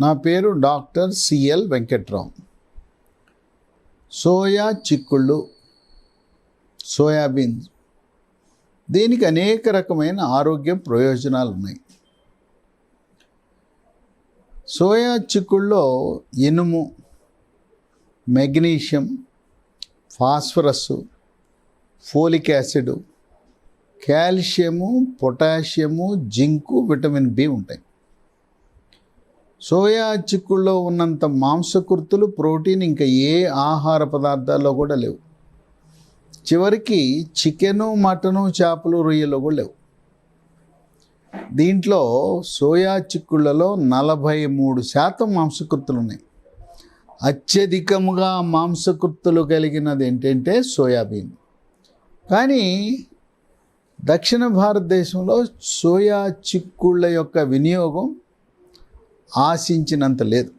నా పేరు doctor CL Venkatrao. Soya చిక్కుళ్ళు సోయాబీన్స్ దీనికి అనేక రకమైన ఆరోగ్య ప్రయోజనాలు ఉన్నాయి సోయా చిక్కుల్లో ఇనుము magnesium phosphorus folic acid calcium potassium zinc vitamin B ఉంటాయి. సోయా చిక్కుల్లో ఉన్నంత మాంసకృతులు ప్రోటీన్ ఇంకా ఏ ఆహార పదార్థాల్లో కూడా లేవు. చివరికి చికెను మటను చేపలు రొయ్యలు కూడా లేవు. దీంట్లో సోయా చిక్కుళ్ళలో నలభై మూడు శాతం మాంసకృతులు ఉన్నాయి. అత్యధికముగా మాంసకృతులు కలిగినది ఏంటంటే సోయాబీన్. కానీ దక్షిణ భారతదేశంలో సోయా చిక్కుళ్ళ యొక్క వినియోగం ఆశించినంత లేదు.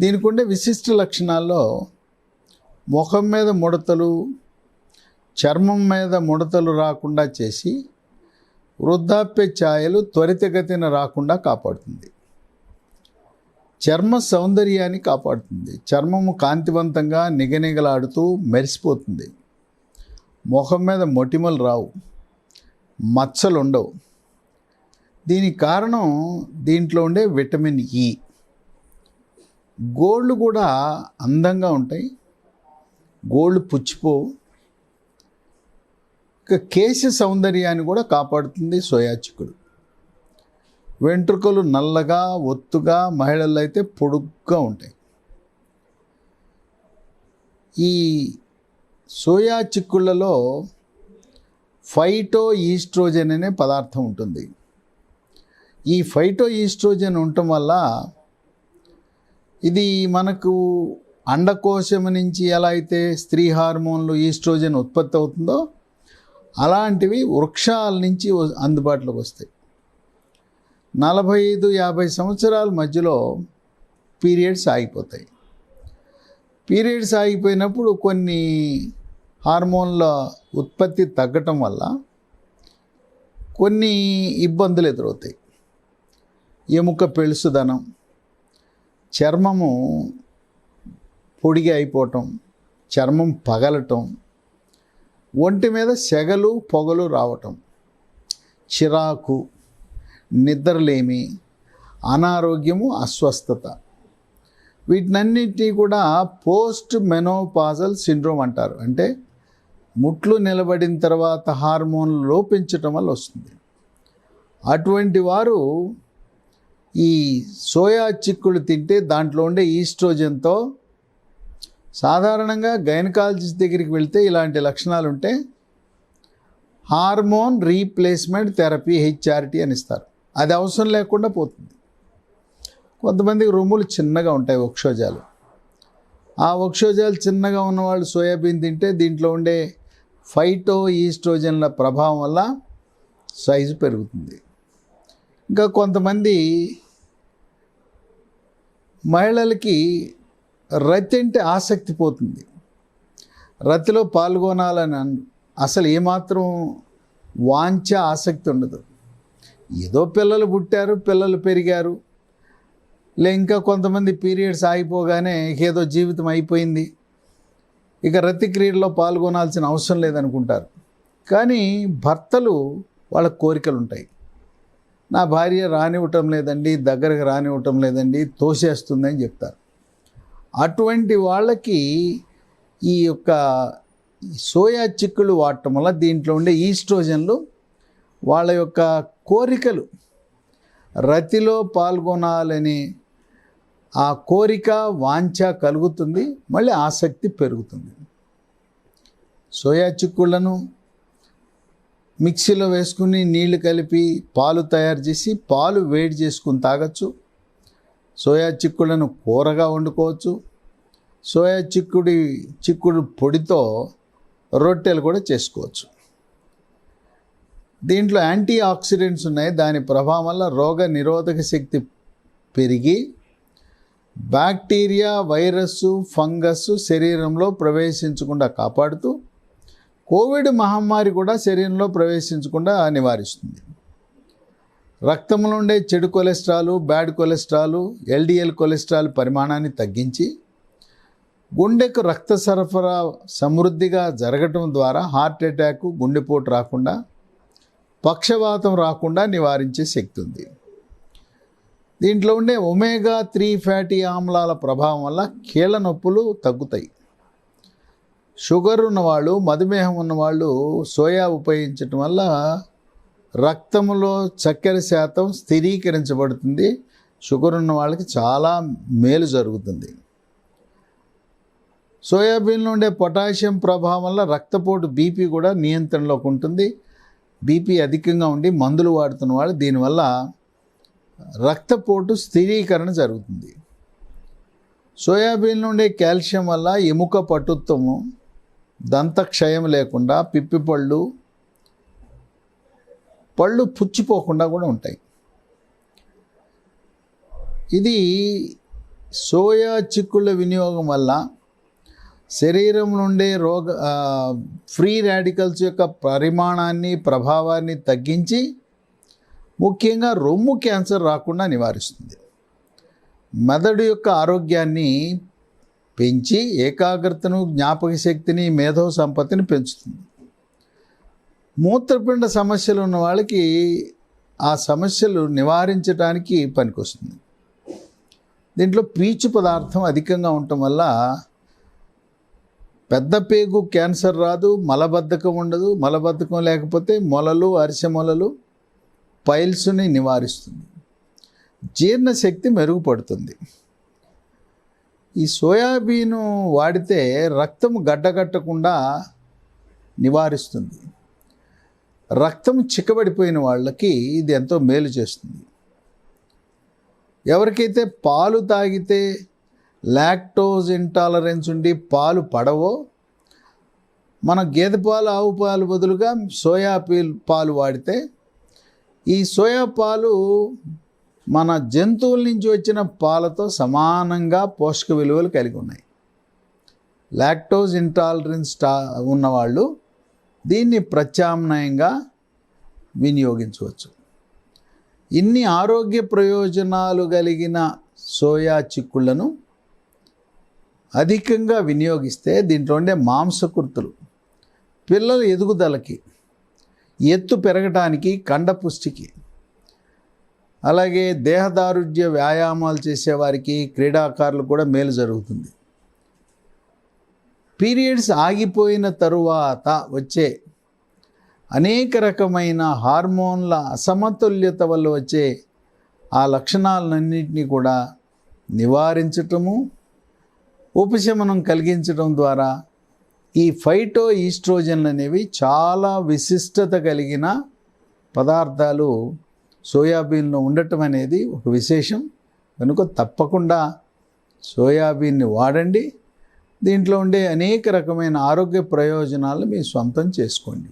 దీనికి ఉండే విశిష్ట లక్షణాల్లో ముఖం మీద ముడతలు చర్మం మీద ముడతలు రాకుండా చేసి వృద్ధాప్య ఛాయలు త్వరితగతిన రాకుండా కాపాడుతుంది. చర్మ సౌందర్యాన్ని కాపాడుతుంది. చర్మము కాంతివంతంగా నిగనిగలాడుతూ మెరిసిపోతుంది. ముఖం మీద మొటిమలు రావు. మచ్చలు ఉండవు దీనికి కారణం దీంట్లో ఉండే విటమిన్ ఈ గోళ్ళు కూడా అందంగా ఉంటాయి. గోళ్ళు పుచ్చిపోవు. ఇక కేశ సౌందర్యాన్ని కూడా కాపాడుతుంది సోయా చిక్కుడు. వెంట్రుకలు నల్లగా ఒత్తుగా మహిళల్లో అయితే పొడుగ్గా ఉంటాయి. ఈ సోయా చిక్కుళ్ళలో ఫైటో ఈస్ట్రోజన్ అనే పదార్థం ఉంటుంది. ఈ ఫైటో ఈస్ట్రోజన్ ఉండటం వల్ల ఇది మనకు అండకోశం నుంచి ఎలా అయితే స్త్రీ హార్మోన్లు ఈస్ట్రోజన్ ఉత్పత్తి అవుతుందో అలాంటివి వృక్షాల నుంచి వ- అందుబాటులోకి వస్తాయి. నలభై ఐదు యాభై సంవత్సరాల మధ్యలో పీరియడ్స్ ఆగిపోతాయి. పీరియడ్స్ ఆగిపోయినప్పుడు కొన్ని హార్మోన్ల ఉత్పత్తి తగ్గటం వల్ల కొన్ని ఇబ్బందులు ఎదురవుతాయి. ఎముక పెళుసుదనం చర్మము పొడిగా అయిపోవటం చర్మం పగలటం ఒంటి మీద సెగలు పొగలు రావటం చిరాకు నిద్రలేమి అనారోగ్యము అస్వస్థత. వీటినన్నింటినీ కూడా పోస్ట్ మెనోపాజల్ సిండ్రోమ్ అంటారు. అంటే ముట్లు నిలబడిన తర్వాత హార్మోన్లు లోపించటం వల్ల వస్తుంది. అటువంటి వారు ఈ సోయా చిక్కులు తింటే దాంట్లో ఉండే ఈస్ట్రోజన్తో సాధారణంగా గైనకాలజిస్ట్ దగ్గరికి వెళ్తే ఇలాంటి లక్షణాలు ఉంటే హార్మోన్ రీప్లేస్మెంట్ థెరపీ హెచ్ఆర్టీ అని ఇస్తారు. అది అవసరం లేకుండా పోతుంది. కొంతమందికి రొమ్ములు చిన్నగా ఉంటాయి వక్షోజాలు. ఆ వక్షోజాలు చిన్నగా ఉన్నవాళ్ళు సోయాబీన్ తింటే దీంట్లో ఉండే ఫైటో ఈస్ట్రోజన్ల ప్రభావం వల్ల సైజు పెరుగుతుంది. ఇంకా కొంతమంది మహిళలకి రతి అంటే ఆసక్తి పోతుంది. రతిలో పాల్గొనాలని అసలు ఏమాత్రం వాంఛ ఆసక్తి ఉండదు. ఏదో పిల్లలు పుట్టారు పిల్లలు పెరిగారు లే ఇంకా కొంతమంది పీరియడ్స్ ఆగిపోగానే ఏదో జీవితం అయిపోయింది. ఇక రతి క్రీడలో పాల్గొనాల్సిన అవసరం లేదనుకుంటారు. కానీ భర్తలు వాళ్ళ కోరికలు ఉంటాయి నా భార్య రానివ్వటం లేదండి దగ్గరకు రానివ్వటం లేదండి తోసేస్తుందని చెప్తారు. అటువంటి వాళ్ళకి ఈ యొక్క సోయా చిక్కులు వాడటం వల్ల దీంట్లో ఉండే ఈస్ట్రోజన్లు వాళ్ళ యొక్క కోరికలు రతిలో పాల్గొనాలని ఆ కోరిక వాంఛ కలుగుతుంది మళ్ళీ ఆసక్తి పెరుగుతుంది. సోయా చిక్కుళ్ళను మిక్సీలో వేసుకుని నీళ్ళు కలిపి పాలు తయారు చేసి పాలు వేడి చేసుకుని తాగొచ్చు. సోయా చిక్కులను కూరగా వండుకోవచ్చు. సోయా చిక్కుడి చిక్కుడు పొడితో రొట్టెలు కూడా చేసుకోవచ్చు. దీంట్లో యాంటీ ఆక్సిడెంట్స్ ఉన్నాయి. దాని ప్రభావం వల్ల రోగ నిరోధక శక్తి పెరిగి బ్యాక్టీరియా వైరస్ ఫంగస్ శరీరంలో ప్రవేశించకుండా కాపాడుతూ కోవిడ్ మహమ్మారి కూడా శరీరంలో ప్రవేశించకుండా నివారిస్తుంది. రక్తంలో ఉండే చెడు cholesterol bad cholesterol LDL cholesterol పరిమాణాన్ని తగ్గించి గుండెకు రక్త సరఫరా సమృద్ధిగా జరగటం ద్వారా హార్ట్ అటాక్ గుండెపోటు రాకుండా పక్షవాతం రాకుండా నివారించే శక్తి ఉంది. దీంట్లో ఉండే ఒమేగా త్రీ ఫ్యాటీ ఆమ్లాల ప్రభావం వల్ల కీళ్ళ నొప్పులు తగ్గుతాయి. షుగర్ ఉన్నవాళ్ళు మధుమేహం ఉన్నవాళ్ళు సోయా ఉపయోగించటం వల్ల రక్తంలో చక్కెర శాతం స్థిరీకరించబడుతుంది. షుగర్ ఉన్న వాళ్ళకి చాలా మేలు జరుగుతుంది. సోయాబీన్లో ఉండే పొటాషియం ప్రభావం వల్ల రక్తపోటు బీపీ కూడా నియంత్రణలోకి ఉంటుంది. బీపీ అధికంగా ఉండి మందులు వాడుతున్న వాళ్ళు దీనివల్ల రక్తపోటు స్థిరీకరణ జరుగుతుంది. సోయాబీన్ ఉండే కాల్షియం వల్ల ఎముక పటుత్వము దంతక్షయం లేకుండా పిప్పి పళ్ళు పళ్ళు పుచ్చిపోకుండా కూడా ఉంటాయి. ఇది సోయా చిక్కుళ్ళ వినియోగం వల్ల శరీరం నుండే రోగ ఫ్రీ రాడికల్స్ యొక్క పరిమాణాన్ని ప్రభావాన్ని తగ్గించి ముఖ్యంగా రొమ్ము క్యాన్సర్ రాకుండా నివారిస్తుంది. మెదడు యొక్క ఆరోగ్యాన్ని పెంచి ఏకాగ్రతను జ్ఞాపక శక్తిని మేధో సంపత్తిని పెంచుతుంది. మూత్రపిండ సమస్యలు ఉన్న వాళ్ళకి ఆ సమస్యలు నివారించడానికి పనికొస్తుంది. దీంట్లో పీచు పదార్థం అధికంగా ఉండటం వల్ల పెద్ద పేగు క్యాన్సర్ రాదు మలబద్ధకం ఉండదు. మలబద్ధకం లేకపోతే మొలలు అరిసె మొలలు పైల్స్ని నివారిస్తుంది. జీర్ణశక్తి మెరుగుపడుతుంది. ఈ సోయాబీను వాడితే రక్తం గడ్డగట్టకుండా నివారిస్తుంది. రక్తం చిక్కబడిపోయిన వాళ్ళకి ఇది ఎంతో మేలు చేస్తుంది. ఎవరికైతే పాలు తాగితే లాక్టోజ్ ఇంటాలరెన్స్ ఉండి పాలు పడవో మన గేదె పాలు ఆవు పాలు బదులుగా సోయా పీల్ పాలు వాడితే ఈ సోయా పాలు మన జంతువుల నుంచి వచ్చిన పాలతో సమానంగా పోషక విలువలు కలిగి ఉన్నాయి. లాక్టోజ్ ఇంటాలరెన్స్ టా ఉన్నవాళ్ళు దీన్ని ప్రత్యామ్నాయంగా వినియోగించవచ్చు. ఇన్ని ఆరోగ్య ప్రయోజనాలు కలిగిన సోయా చిక్కుళ్ళను అధికంగా వినియోగిస్తే దీంట్లో ఉండే మాంసకృతులు పిల్లల ఎదుగుదలకి ఎత్తు పెరగటానికి కండపుష్టికి అలాగే దేహదారుఢ్య వ్యాయామాలు చేసేవారికి క్రీడాకారులు కూడా మేలు జరుగుతుంది. పీరియడ్స్ ఆగిపోయిన తరువాత వచ్చే అనేక రకమైన హార్మోన్ల అసమతుల్యత వల్ల వచ్చే ఆ లక్షణాలన్నింటినీ కూడా నివారించటము ఉపశమనం కలిగించడం ద్వారా ఈ ఫైటో ఈస్ట్రోజన్లు అనేవి చాలా విశిష్టత కలిగిన పదార్థాలు సోయాబీన్లో ఉండటం అనేది ఒక విశేషం. కనుక తప్పకుండా సోయాబీన్ని వాడండి. దీంట్లో ఉండే అనేక రకమైన ఆరోగ్య ప్రయోజనాలు మీ సొంతం చేసుకోండి.